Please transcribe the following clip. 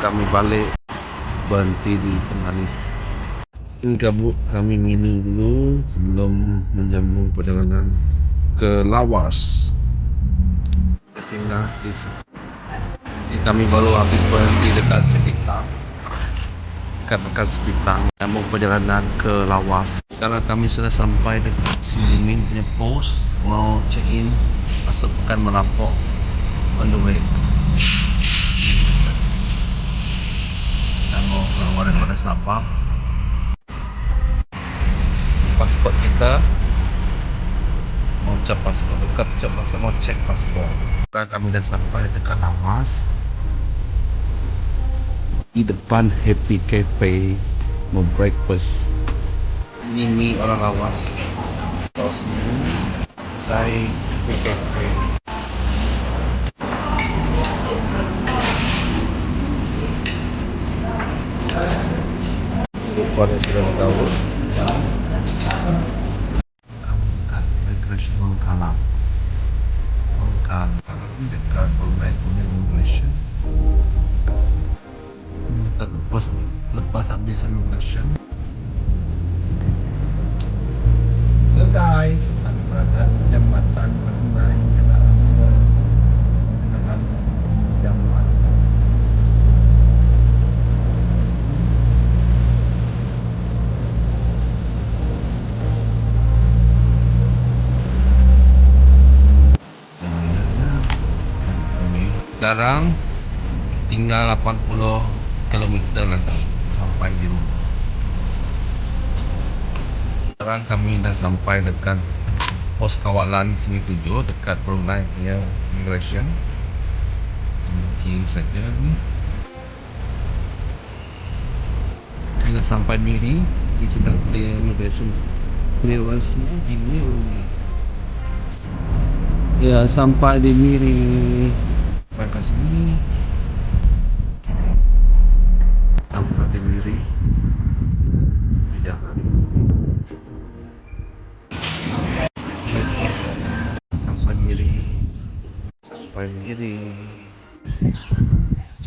kami balik berhenti di Penalis. Ini kabut kami minum dulu sebelum menyambung perjalanan ke Lawas. Ke singgah di ini kami baru habis berhenti dekat Sepitang. Dekat-dekat Sepitang. Menyambung perjalanan ke Lawas. Sekarang kami sudah sampai dekat Sindimin punya pos mau check in masuk pekan Merapok on the way dan mau keluar Sabah pasport kita. Mau cap pasport? Dekat cap pasport mau check pasport. Sekarang kami dah sampai dekat Lawas di depan Happy Cafe mau breakfast. Ini mie orang Lawas. Tos mie saya Happy Cafe lupa dia sudah tahu lepas lepas habis migration Hello guys berada di jambatan sekarang tinggal 80 km lagi sampai di rumah. Sekarang kami dah sampai dekat pos kawalan sini tujuh dekat Brunei punya immigration. Mungkin saja. Ni dah sampai Miri di cakap dia immigration clearance ini only ya sampai di Miri sampai ke sini. Sampai di Miri tidak. Sampai Miri sampai Miri